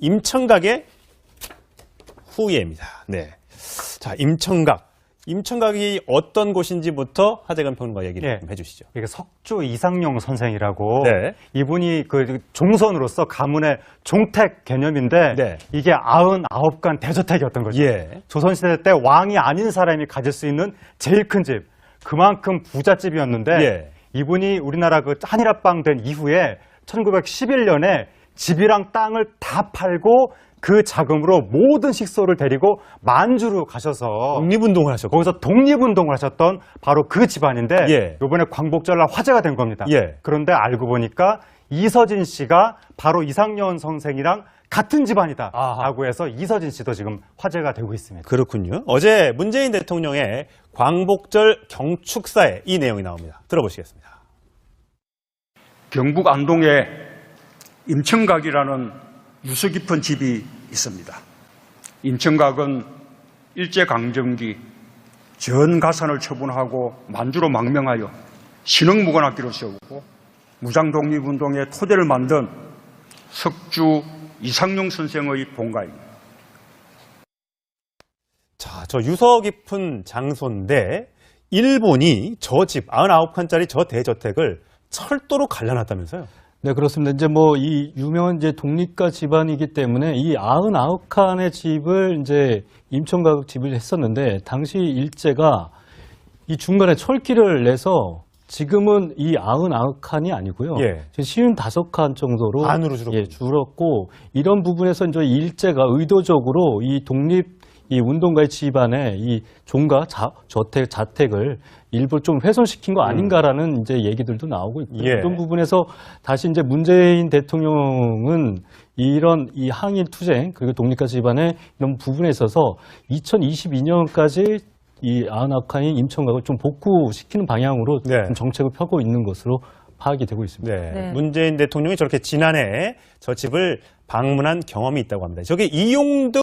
임청각의 후예입니다. 네. 자, 임청각. 임청각이 어떤 곳인지부터 하재근 평론가 얘기를 네. 좀 해주시죠. 이게 석주 이상용 선생이라고 네. 이분이 그 종선으로서 가문의 종택 개념인데 네. 이게 99간 대저택이었던 거죠. 예. 조선시대 때 왕이 아닌 사람이 가질 수 있는 제일 큰 집. 그만큼 부잣집이었는데 예. 이분이 우리나라 그 한일합방 된 이후에 1911년에 집이랑 땅을 다 팔고 그 자금으로 모든 식소를 데리고 만주로 가셔서 독립운동을 하셨고. 거기서 독립운동을 하셨던 바로 그 집안인데 예. 이번에 광복절날 화제가 된 겁니다. 예. 그런데 알고 보니까 이서진 씨가 바로 이상년 선생이랑 같은 집안이다 아하. 라고 해서 이서진 씨도 지금 화제가 되고 있습니다. 그렇군요. 어제 문재인 대통령의 광복절 경축사에 이 내용이 나옵니다. 들어보시겠습니다. 경북 안동에 임청각이라는 유서 깊은 집이 있습니다. 임청각은 일제강점기 전 가산을 처분하고 만주로 망명하여 신흥무관학기로 세우고 무장독립운동의 토대를 만든 석주 이상용 선생의 본가입니다. 자, 저 유서 깊은 장소인데 일본이 저 집 99칸짜리 저 대저택을 철도로 갈라놨다면서요? 네, 그렇습니다. 이제 뭐 이 유명한 이제 독립가 집안이기 때문에 이 99칸의 집을 이제 임청각 집을 했었는데 당시 일제가 이 중간에 철길을 내서 지금은 이 99칸이 아니고요. 예. 지금 55칸 정도로 반으로 줄었군요. 예, 줄었고 이런 부분에서 이제 일제가 의도적으로 이 독립 이 운동가의 집안에 이 종가 자, 저택 자택을 일부 좀 훼손시킨 거 아닌가라는 이제 얘기들도 나오고 있고요. 예. 이런 부분에서 다시 이제 문재인 대통령은 이런 이 항일 투쟁 그리고 독립가 집안의 이런 부분에 있어서 2022년까지 이 아흔아칸인 임청각을 좀 복구시키는 방향으로 네. 좀 정책을 펴고 있는 것으로 파악이 되고 있습니다. 네. 네. 문재인 대통령이 저렇게 지난해 저 집을 방문한 경험이 있다고 합니다. 저게 이용득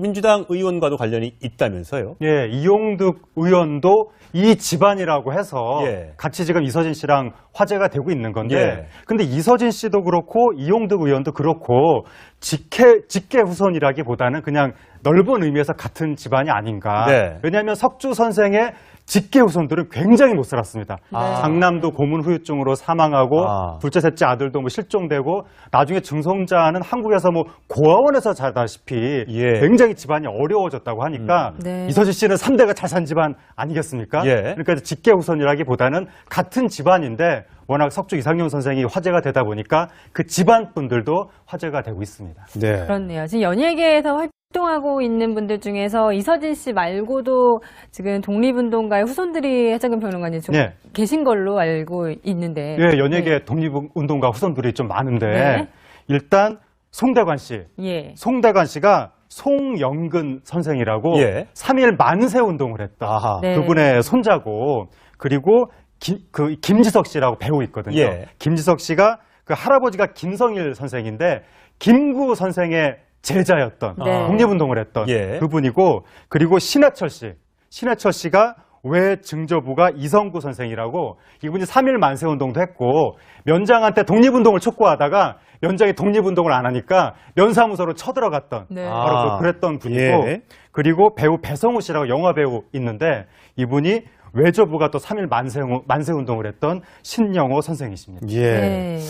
민주당 의원과도 관련이 있다면서요? 예, 이용득 의원도 이 집안이라고 해서 예. 같이 지금 이서진 씨랑 화제가 되고 있는 건데 예. 근데 이서진 씨도 그렇고 이용득 의원도 그렇고 직계 직계 후손이라기보다는 그냥 넓은 의미에서 같은 집안이 아닌가. 네. 왜냐하면 석주 선생의 직계 후손들은 굉장히 못 살았습니다. 아. 장남도 고문 후유증으로 사망하고 아. 둘째 셋째 아들도 뭐 실종되고 나중에 증손자는 한국에서 뭐 고아원에서 자다시피 예. 굉장히 집안이 어려워졌다고 하니까 음. 네. 이서진 씨는 3대가 잘 산 집안 아니겠습니까? 예. 그러니까 직계 후손이라기보다는 같은 집안인데 워낙 석주 이상용 선생이 화제가 되다 보니까 그 집안 분들도 화제가 되고 있습니다. 네. 그렇네요. 지금 연예계에서 활 동하고 있는 분들 중에서 이서진 씨 말고도 지금 독립운동가의 후손들이 해장근 평론가님 좀 네. 계신 걸로 알고 있는데. 예, 연예계 독립운동가 후손들이 좀 많은데 네. 일단 송대관 씨, 예. 송대관 씨가 송영근 선생이라고 예. 삼 3일 만세 운동을 했다. 네. 그분의 손자고 그리고 김, 그 김지석 씨라고 배우 있거든요. 예. 김지석 씨가 그 할아버지가 김성일 선생인데 김구 선생의 제자였던 네. 독립운동을 했던 예. 그분이고 그리고 신해철 씨, 신해철 씨가 외 증조부가 이성구 선생이라고 이분이 3일 만세운동도 했고 면장한테 독립운동을 촉구하다가 면장이 독립운동을 안 하니까 면사무소로 쳐들어갔던 네. 바로 아. 그 그랬던 분이고 예. 그리고 배우 배성우 씨라고 영화 배우 있는데 이분이 외조부가 또 3일 만세, 만세 운동을 했던 신영호 선생이십니다. 예. 네.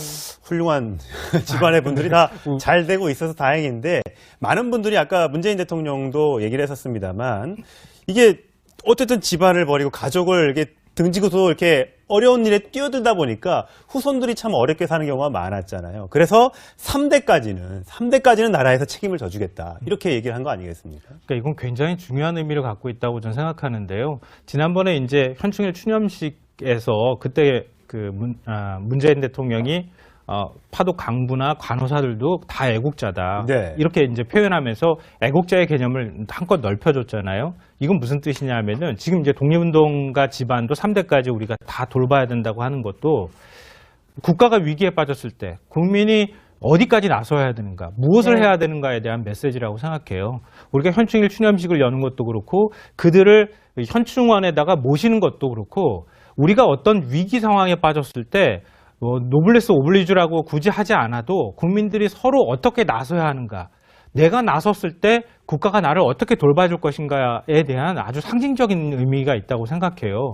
훌륭한 집안의 분들이 다 잘 되고 있어서 다행인데 많은 분들이 아까 문재인 대통령도 얘기를 했었습니다만 이게 어쨌든 집안을 버리고 가족을 이렇게 등지고서 이렇게 어려운 일에 뛰어들다 보니까 후손들이 참 어렵게 사는 경우가 많았잖아요. 그래서 3대까지는 3대까지는 나라에서 책임을 져주겠다 이렇게 얘기를 한 거 아니겠습니까? 그러니까 이건 굉장히 중요한 의미를 갖고 있다고 저는 생각하는데요. 지난번에 이제 현충일 추념식에서 그때 그 문, 아, 문재인 대통령이 어, 파독 강부나 간호사들도 다 애국자다. 네. 이렇게 이제 표현하면서 애국자의 개념을 한껏 넓혀줬잖아요. 이건 무슨 뜻이냐면은 지금 이제 독립운동가 집안도 3대까지 우리가 다 돌봐야 된다고 하는 것도 국가가 위기에 빠졌을 때 국민이 어디까지 나서야 되는가, 무엇을 네. 해야 되는가에 대한 메시지라고 생각해요. 우리가 현충일 추념식을 여는 것도 그렇고 그들을 현충원에다가 모시는 것도 그렇고 우리가 어떤 위기 상황에 빠졌을 때 뭐 노블레스 오블리주라고 굳이 하지 않아도 국민들이 서로 어떻게 나서야 하는가 내가 나섰을 때 국가가 나를 어떻게 돌봐줄 것인가에 대한 아주 상징적인 의미가 있다고 생각해요.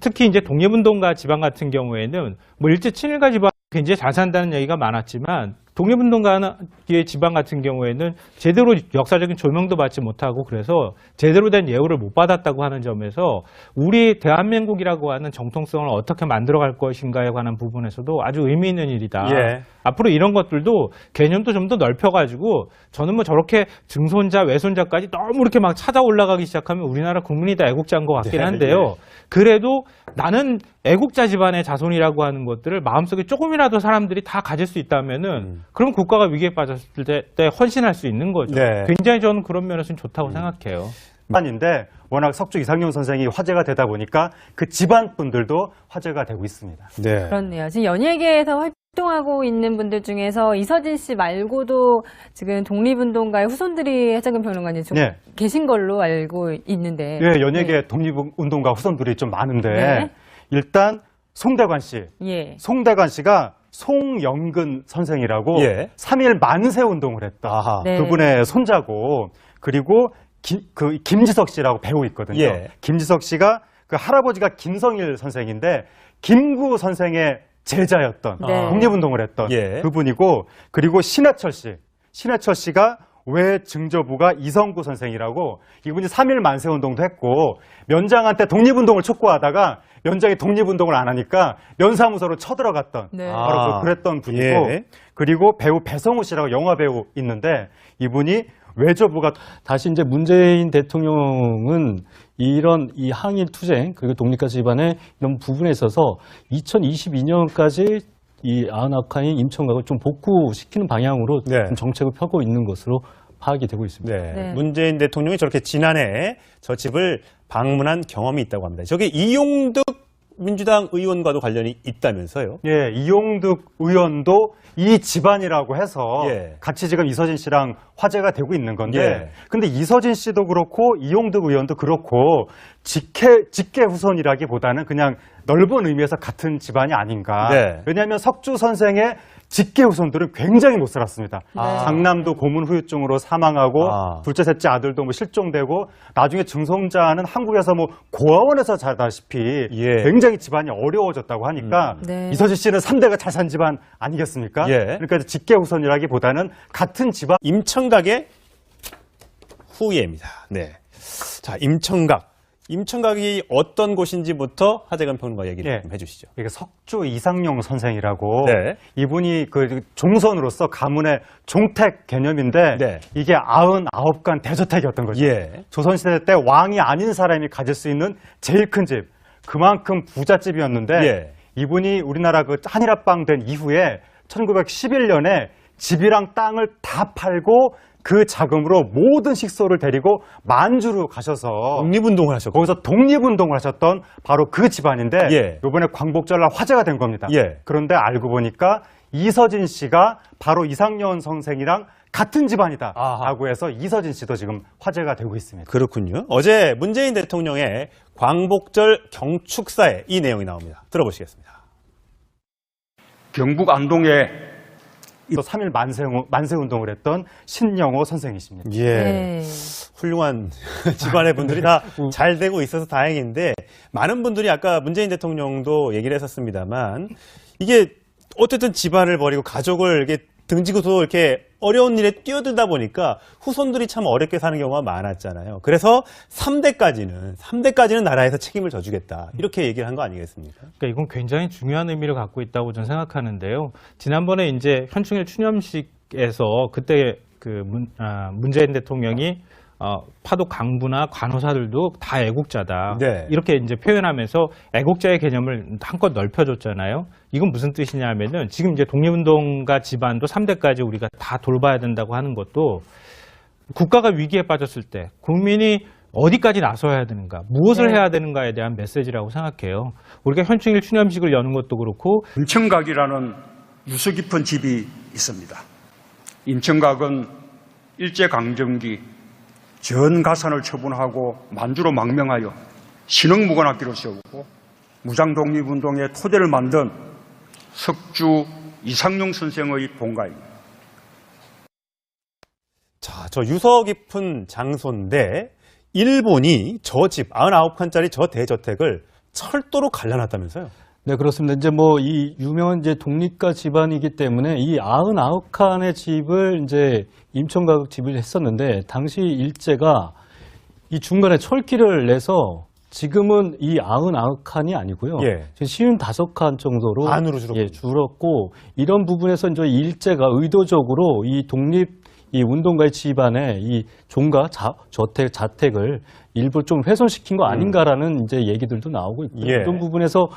특히 이제 독립운동가 집안 같은 경우에는 뭐 일제 친일가 집안 굉장히 잘 산다는 얘기가 많았지만 독립운동가의 집안 같은 경우에는 제대로 역사적인 조명도 받지 못하고 그래서 제대로 된 예우를 못 받았다고 하는 점에서 우리 대한민국이라고 하는 정통성을 어떻게 만들어갈 것인가에 관한 부분에서도 아주 의미 있는 일이다. 예. 앞으로 이런 것들도 개념도 좀 더 넓혀가지고 저는 뭐 저렇게 증손자, 외손자까지 너무 이렇게 막 찾아 올라가기 시작하면 우리나라 국민이 다 애국자인 것 같긴 네, 한데요. 그래도 나는 애국자 집안의 자손이라고 하는 것들을 마음속에 조금이라도 사람들이 다 가질 수 있다면은 음. 그럼 국가가 위기에 빠졌을 때, 때 헌신할 수 있는 거죠. 네. 굉장히 저는 그런 면에서는 좋다고 생각해요. 집안인데 워낙 석주 이상용 선생이 화제가 되다 보니까 그 집안 분들도 화제가 되고 있습니다. 네. 그렇네요. 지금 연예계에서 활동하고 있는 분들 중에서 이서진 씨 말고도 지금 독립운동가의 후손들이 해장금 평론가님 좀 네. 계신 걸로 알고 있는데. 예, 연예계 독립운동가 후손들이 좀 많은데 네. 일단 송대관 씨, 예. 송대관 씨가 송영근 선생이라고 예. 3.1 만세 운동을 했다. 네. 그분의 손자고 그리고 김, 그 김지석 씨라고 배우 있거든요. 예. 김지석 씨가 그 할아버지가 김성일 선생인데 김구 선생의 제자였던 네. 독립운동을 했던 예. 그분이고 그리고 신해철 씨, 신해철 씨가 외 증조부가 이성구 선생이라고 이분이 3.1 만세 운동도 했고 면장한테 독립운동을 촉구하다가 면장이 독립운동을 안 하니까 면사무소로 쳐들어갔던 네. 바로 아. 그 그랬던 분이고 예. 그리고 배우 배성우 씨라고 영화 배우 있는데 이분이 외조부가 다시 이제 문재인 대통령은 이런 이 항일 투쟁 그리고 독립가 집안의 이런 부분에 있어서 2022년까지 이 아나카인 임청각을 좀 복구시키는 방향으로 네. 좀 정책을 펴고 있는 것으로 파악이 되고 있습니다. 네. 네. 문재인 대통령이 저렇게 지난해 저 집을 방문한 경험이 있다고 합니다. 저게 이용득 민주당 의원과도 관련이 있다면서요? 예, 이용득 의원도 이 집안이라고 해서 예. 같이 지금 이서진 씨랑 화제가 되고 있는 건데 예. 근데 이서진 씨도 그렇고 이용득 의원도 그렇고 직계 직계 후손이라기보다는 그냥 넓은 의미에서 같은 집안이 아닌가. 네. 왜냐하면 석주 선생의 직계 후손들은 굉장히 못 살았습니다. 아. 장남도 고문 후유증으로 사망하고 아. 둘째 셋째 아들도 뭐 실종되고 나중에 증손자는 한국에서 뭐 고아원에서 자다시피 예. 굉장히 집안이 어려워졌다고 하니까 음. 네. 이서진 씨는 3대가 잘 산 집안 아니겠습니까? 예. 그러니까 직계 후손이라기보다는 같은 집안 임 청각의 후예입니다. 네. 자, 임청각. 임청각이 어떤 곳인지부터 하재근 평론가 얘기를 예. 좀 해주시죠. 이게 석주 이상용 선생이라고 네. 이분이 그 종선으로서 가문의 종택 개념인데 네. 이게 99간 대저택이었던 거죠. 예. 조선시대 때 왕이 아닌 사람이 가질 수 있는 제일 큰 집. 그만큼 부잣집이었는데 예. 이분이 우리나라 그 한일합방 된 이후에 1911년에 집이랑 땅을 다 팔고 그 자금으로 모든 식소를 데리고 만주로 가셔서 독립운동을 하셨고. 거기서 독립운동을 하셨던 바로 그 집안인데 예. 이번에 광복절날 화제가 된 겁니다. 예. 그런데 알고 보니까 이서진 씨가 바로 이상년 선생이랑 같은 집안이다 아하. 라고 해서 이서진 씨도 지금 화제가 되고 있습니다. 그렇군요. 어제 문재인 대통령의 광복절 경축사에 이 내용이 나옵니다. 들어보시겠습니다. 경북 안동에 또 3일 만세, 만세 운동을 했던 신영호 선생이십니다. 예. 네. 훌륭한 집안의 분들이 다 잘 되고 있어서 다행인데 많은 분들이 아까 문재인 대통령도 얘기를 했었습니다만 이게 어쨌든 집안을 버리고 가족을 이렇게 등지고서 이렇게 어려운 일에 뛰어들다 보니까 후손들이 참 어렵게 사는 경우가 많았잖아요. 그래서 3대까지는 3대까지는 나라에서 책임을 져주겠다. 이렇게 얘기를 한 거 아니겠습니까? 그러니까 이건 굉장히 중요한 의미를 갖고 있다고 저는 생각하는데요. 지난번에 이제 현충일 추념식에서 그때 그 문, 아, 문재인 대통령이 어, 파독 강부나 간호사들도 다 애국자다. 네. 이렇게 이제 표현하면서 애국자의 개념을 한껏 넓혀줬잖아요. 이건 무슨 뜻이냐면은 지금 이제 독립운동가 집안도 3대까지 우리가 다 돌봐야 된다고 하는 것도 국가가 위기에 빠졌을 때 국민이 어디까지 나서야 되는가, 무엇을 네. 해야 되는가에 대한 메시지라고 생각해요. 우리가 현충일 추념식을 여는 것도 그렇고 임청각이라는 유서 깊은 집이 있습니다. 임청각은 일제강점기 전 가산을 처분하고 만주로 망명하여 신흥무관학교를 세우고 무장독립운동의 토대를 만든 석주 이상용 선생의 본가입니다. 자, 저 유서 깊은 장소인데 일본이 저 집 99칸짜리 저 대저택을 철도로 갈라놨다면서요? 네, 그렇습니다. 이제 뭐 이 유명한 이제 독립가 집안이기 때문에 이 99칸의 집을 이제 임천가극 집을 했었는데 당시 일제가 이 중간에 철길을 내서 지금은 이 99칸이 아니고요. 예. 지금 55칸 정도로 반으로 줄었군요. 예, 줄었고 이런 부분에서 이제 일제가 의도적으로 이 독립 이 운동가의 집안의 이 종가 자, 저택 자택을 일부 좀 훼손시킨 거 아닌가라는 이제 얘기들도 나오고 있고 예. 이런 부분에서